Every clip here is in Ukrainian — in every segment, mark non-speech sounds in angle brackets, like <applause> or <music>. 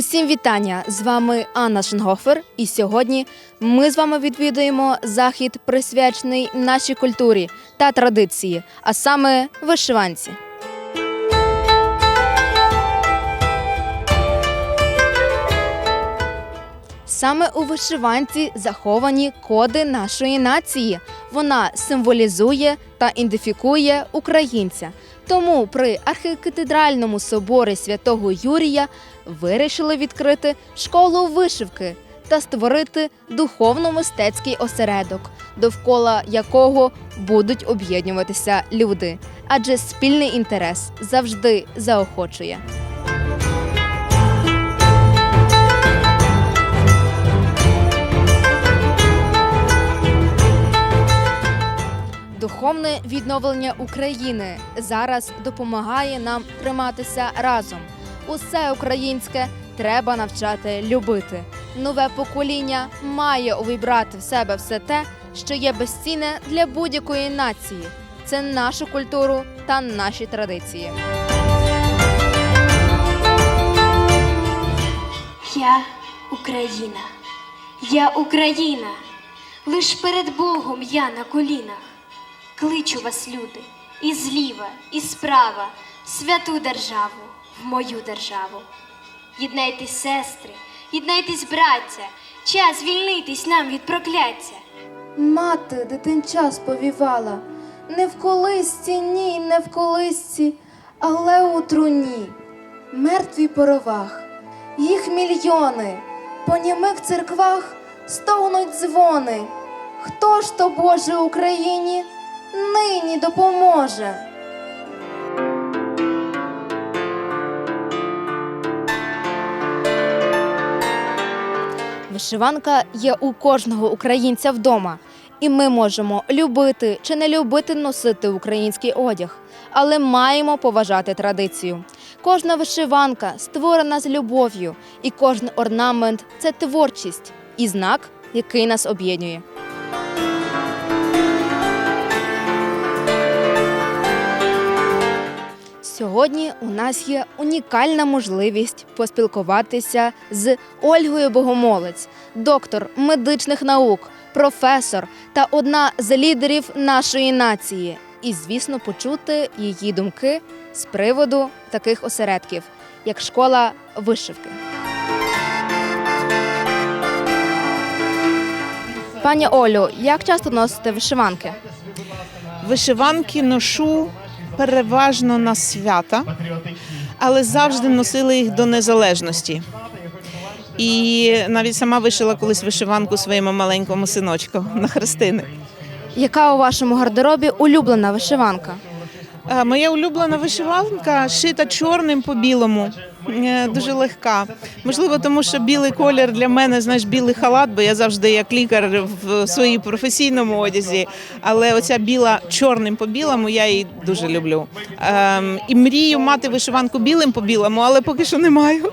Усім вітання! З вами Анна Шенгофер. І сьогодні ми з вами відвідуємо захід, присвячений нашій культурі та традиції, а саме вишиванці. Саме у вишиванці заховані коди нашої нації. Вона символізує та ідентифікує українця. Тому при архікатедральному соборі святого Юрія вирішили відкрити школу вишивки та створити духовно-мистецький осередок, довкола якого будуть об'єднуватися люди, адже спільний інтерес завжди заохочує. Духовне відновлення України зараз допомагає нам триматися разом. Усе українське треба навчати любити. Нове покоління має увібрати в себе все те, що є безцінне для будь-якої нації. Це нашу культуру та наші традиції. Я Україна, я Україна, лиш перед Богом я на колінах. Кличу вас, люди, і зліва, і справа, святу державу, в мою державу. Єднайтесь, сестри, єднайтесь, браття, час звільнитись нам від прокляття. Мати дитинча сповівала не в колисці, ні, не в колисці, але у труні, мертвій поровах, їх мільйони, по німих церквах стогнуть дзвони. Хто ж то Боже Україні нині допоможе? Вишиванка є у кожного українця вдома, і ми можемо любити чи не любити носити український одяг, але маємо поважати традицію. Кожна вишиванка створена з любов'ю, і кожен орнамент це творчість і знак, який нас об'єднує. Сьогодні у нас є унікальна можливість поспілкуватися з Ольгою Богомолець, доктор медичних наук, професор та одна з лідерів нашої нації. І, звісно, почути її думки з приводу таких осередків, як школа вишивки. Пані Олю, як часто носите вишиванки? Вишиванки ношу переважно на свята, але завжди носили їх до незалежності. І навіть сама вишила колись вишиванку своєму маленькому синочку на хрестини. Яка у вашому гардеробі улюблена вишиванка? Е, Моя улюблена вишиванка шита чорним по білому. Е, Дуже легка. Можливо, тому що білий колір для мене, знаєш, білий халат, бо я завжди як лікар в своїй професійному одязі. Але оця біла чорним по білому, я її дуже люблю. Ем, і мрію мати вишиванку білим по білому, але поки що не маю.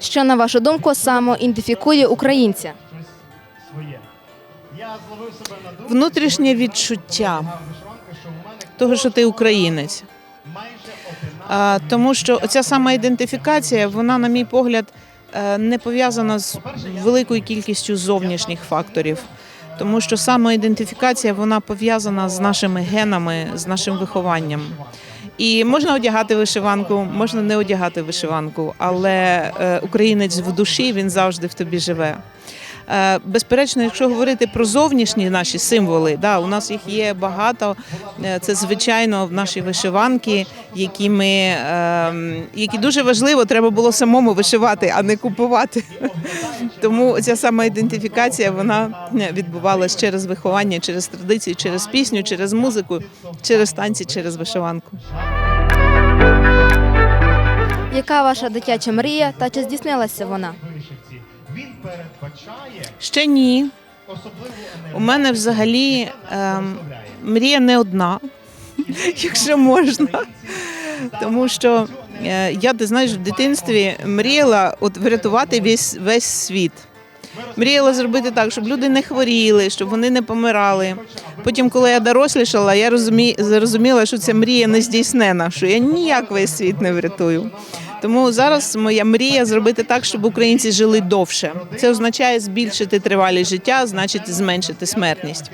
Що, на вашу думку, самоідентифікує українця? Внутрішнє відчуття того, що ти українець. Тому що ця самоідентифікація, вона, на мій погляд, е, не пов'язана з великою кількістю зовнішніх факторів. Тому що самоідентифікація вона пов'язана з нашими генами, з нашим вихованням. І можна одягати вишиванку, можна не одягати вишиванку, але е, українець в душі він завжди в тобі живе. Е, Безперечно, якщо говорити про зовнішні наші символи, да, у нас їх є багато. Е, Це звичайно наші вишиванки, які ми ем, які дуже важливо, треба було самому вишивати, а не купувати. <laughs> Тому ця сама ідентифікація вона е, відбувалась через виховання, через традиції, через пісню, через музику, через танці, через вишиванку. Яка ваша дитяча мрія та чи здійснилася вона? Ще ні. У мене взагалі ем, мрія не одна, якщо можна. Тому що е, я, ти знаєш, в дитинстві мріяла от врятувати весь, весь світ. Мріяла зробити так, щоб люди не хворіли, щоб вони не помирали. Потім, коли я дорослішала, я розумі... зрозуміла, що ця мрія не здійснена, що я ніяк весь світ не врятую. Тому зараз моя мрія зробити так, щоб українці жили довше. Це означає збільшити тривалість життя, значить зменшити смертність.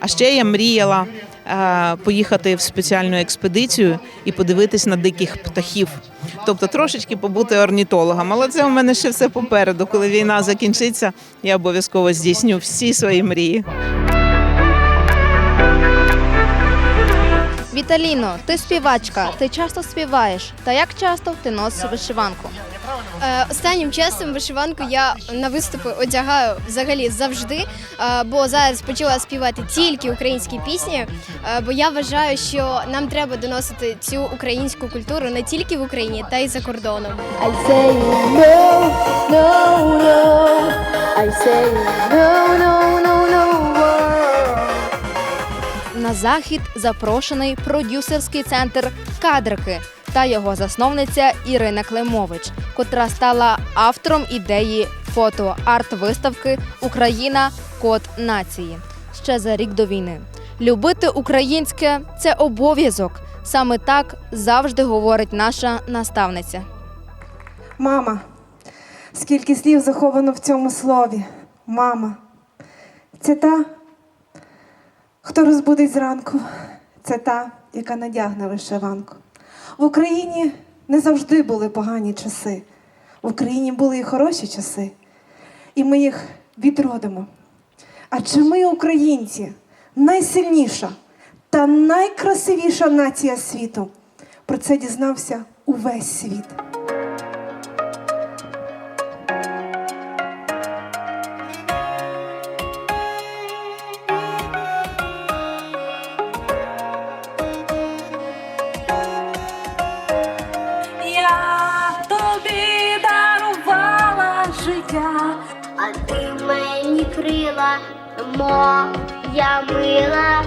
А ще я мріяла е, поїхати в спеціальну експедицію і подивитись на диких птахів. Тобто трошечки побути орнітологом. Але це у мене ще все попереду. Коли війна закінчиться, я обов'язково здійсню всі свої мрії. Віталіно, ти співачка, ти часто співаєш. Та як часто ти носиш вишиванку? Е, Останнім часом вишиванку я на виступи одягаю взагалі завжди, е, бо зараз почала співати тільки українські пісні. е, Бо я вважаю, що нам треба доносити цю українську культуру не тільки в Україні, та й за кордоном. I say no, no, no. I say no, no, no, no. На захід запрошений продюсерський центр Кадрики та його засновниця Ірина Климович, котра стала автором ідеї фото-арт-виставки Україна Код нації ще за рік до війни. Любити українське це обов'язок. Саме так завжди говорить наша наставниця. Мама. Скільки слів заховано в цьому слові. Мама. Це та, хто розбудить зранку. Це та, яка надягне вишиванку. В Україні не завжди були погані часи. В Україні були і хороші часи. І ми їх відродимо. А чи ми, українці, найсильніша та найкрасивіша нація світу? Про це дізнався увесь світ. Моя мила.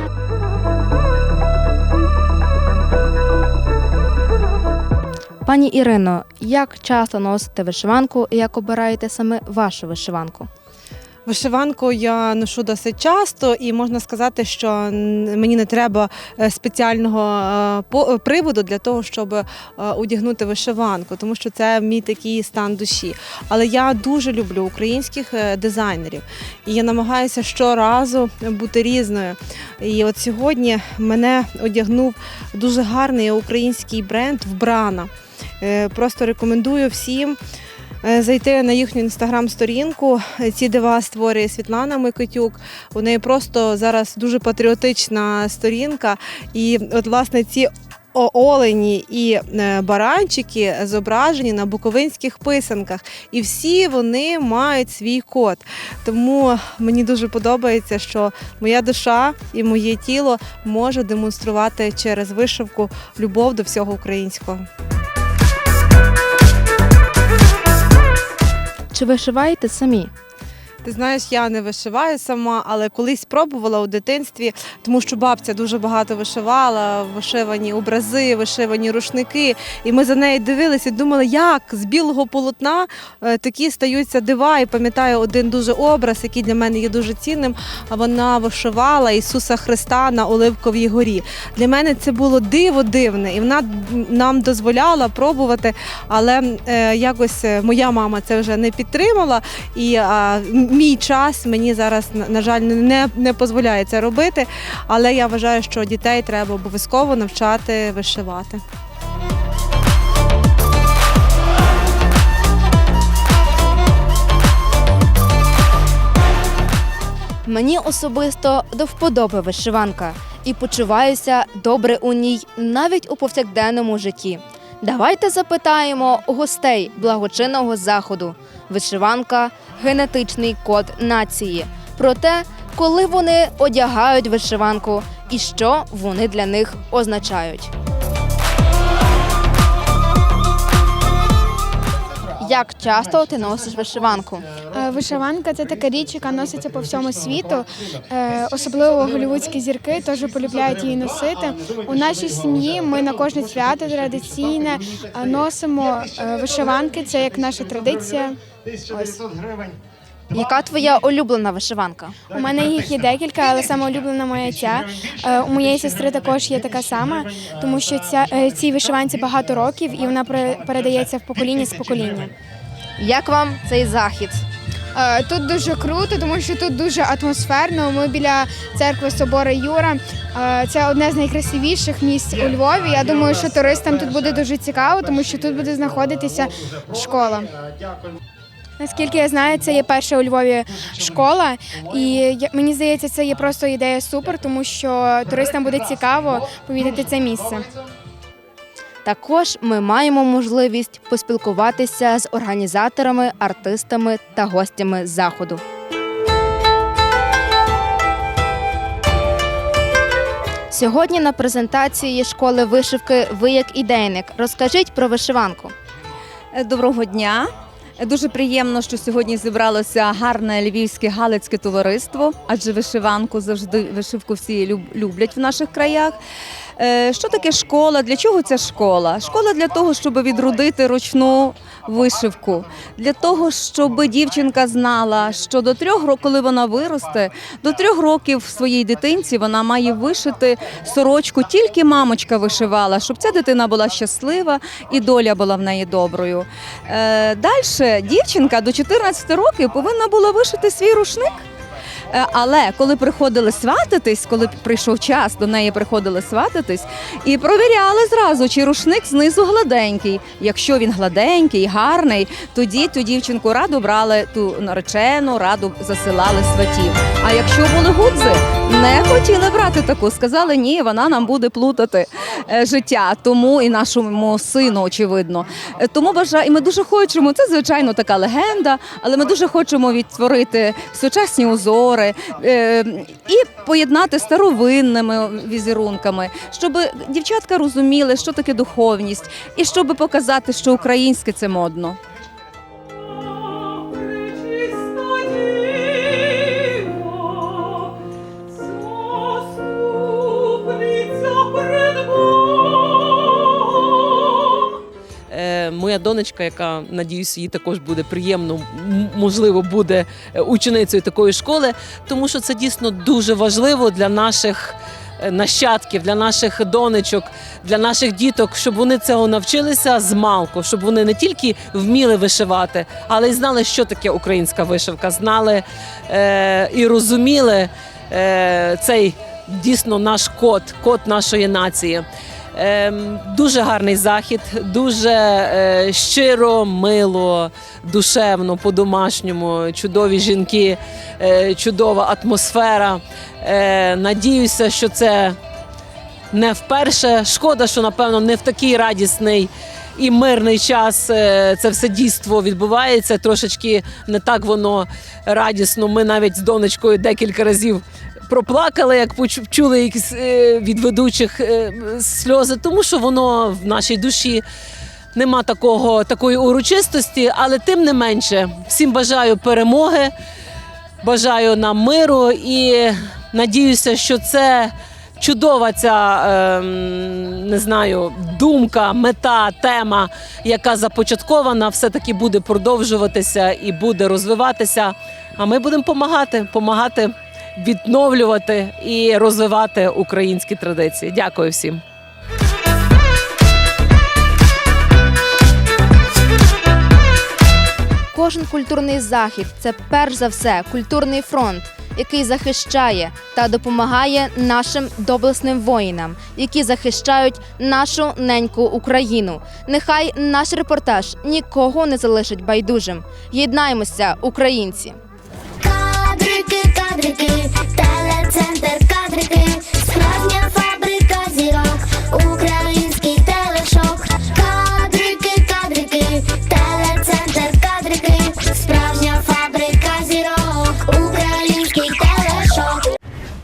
Пані Ірино, як часто носите вишиванку і як обираєте саме вашу вишиванку? Вишиванку я ношу досить часто, і можна сказати, що мені не треба е, спеціального е, приводу для того, щоб е, одягнути вишиванку, тому що це мій такий стан душі. Але я дуже люблю українських дизайнерів, і я намагаюся щоразу бути різною. І от сьогодні мене одягнув дуже гарний український бренд Вбрана. Просто рекомендую всім зайти на їхню інстаграм-сторінку. Ці дива створює Світлана Микитюк. У неї просто зараз дуже патріотична сторінка. І от власне ці олені і е, баранчики зображені на буковинських писанках, і всі вони мають свій код. Тому мені дуже подобається, що моя душа і моє тіло може демонструвати через вишивку любов до всього українського. Чи вишиваєте самі? Ти знаєш, я не вишиваю сама, але колись пробувала у дитинстві, тому що бабця дуже багато вишивала, вишивані образи, вишивані рушники. І ми за нею дивилися думали, як з білого полотна е, такі стаються дива. І пам'ятаю один дуже образ, який для мене є дуже цінним. А вона вишивала Ісуса Христа на Оливковій горі. Для мене це було диво дивне, і вона нам дозволяла пробувати. Але е, якось е, моя мама це вже не підтримала. І мій час мені зараз, на- жаль, не, не дозволяє це робити. Але я вважаю, що дітей треба обов'язково навчати вишивати. Мені особисто до вподоби вишиванка і почуваюся добре у ній навіть у повсякденному житті. Давайте запитаємо гостей благочинного заходу. Вишиванка генетичний код нації. Про те, коли вони одягають вишиванку і що вони для них означають. Як часто ти носиш вишиванку? Е, Вишиванка це така річ, яка носиться по всьому світу. Е, Особливо голівудські зірки теж полюбляють її носити. У нашій сім'ї ми на кожне свято традиційне е, носимо вишиванки. Це як наша традиція. Ось. Яка твоя улюблена вишиванка? У мене їх є декілька, але саме улюблена моя ця. Е, У моєї сестри також є така сама, тому що ця е, цій вишиванці багато років і вона пере- передається в покоління з покоління. Як вам цей захід? Е, Тут дуже круто, тому що тут дуже атмосферно. Ми біля церкви Собора Юра. Це одне з найкрасивіших місць у Львові. Я думаю, що туристам тут буде дуже цікаво, тому що тут буде знаходитися школа. Наскільки я знаю, це є перша у Львові школа, і мені здається, це є просто ідея супер, тому що туристам буде цікаво повідати це місце. Також ми маємо можливість поспілкуватися з організаторами, артистами та гостями заходу. Сьогодні на презентації школи вишивки ви як ідейник. Розкажіть про вишиванку. Доброго дня. Дуже приємно, що сьогодні зібралося гарне львівське галицьке товариство, адже вишиванку завжди вишивку всі люб- люблять в наших краях. Е, Що таке школа? Для чого ця школа? Школа для того, щоб відродити ручну вишивку, для того, щоб дівчинка знала, що до трьох років, коли вона виросте, до трьох років своїй дитинці вона має вишити сорочку, тільки мамочка вишивала, щоб ця дитина була щаслива і доля була в неї доброю. Е, Далі дівчинка до 14 років повинна була вишити свій рушник. Е, Але коли приходили свататись, коли прийшов час, до неї приходили свататись і провіряли зразу, чи рушник знизу гладенький. Якщо він гладенький, гарний, тоді ту дівчинку раду брали ту наречену, раду засилали сватів. А якщо були гудзи, не хотіли брати таку. Сказали, ні, вона нам буде плутати е, життя, тому і нашому сину, очевидно. Е, Тому бажаю, і ми дуже хочемо. Це звичайно така легенда, але ми дуже хочемо відтворити сучасні узори е, і поєднати старовинними візерунками, щоб дівчатка розуміли, що таке духовність, і щоб показати, що українське це модно. Моя донечка, яка надіюсь, їй також буде приємно, можливо, буде е, ученицею такої школи, тому що це дійсно дуже важливо для наших. е, Нащадків для наших донечок, для наших діток, щоб вони цього навчилися з малку, щоб вони не тільки вміли вишивати, але й знали, що таке українська вишивка, знали е, і розуміли е, цей дійсно наш код, код нашої нації. Ем, дуже гарний захід, дуже е, щиро, мило, душевно, по-домашньому, чудові жінки, е, чудова атмосфера. Е, надіюся, що це не вперше. Шкода, що напевно не в такий радісний. І мирний час е, це все дійство відбувається. Трошечки не так воно радісно. Ми навіть з донечкою декілька разів проплакали, як почу- чули якісь е, від ведучих е, сльози, тому що воно в нашій душі нема такого, такої урочистості, але тим не менше, всім бажаю перемоги, бажаю нам миру і надіюся, що це. Чудова ця ем, не знаю думка, мета, тема, яка започаткована, все таки буде продовжуватися і буде розвиватися. А ми будемо допомагати, допомагати відновлювати і розвивати українські традиції. Дякую всім. Кожен культурний захід це перш за все культурний фронт, який захищає та допомагає нашим доблесним воїнам, які захищають нашу неньку Україну. Нехай наш репортаж нікого не залишить байдужим. Єднаємося, українці! Кадрики, кадрики,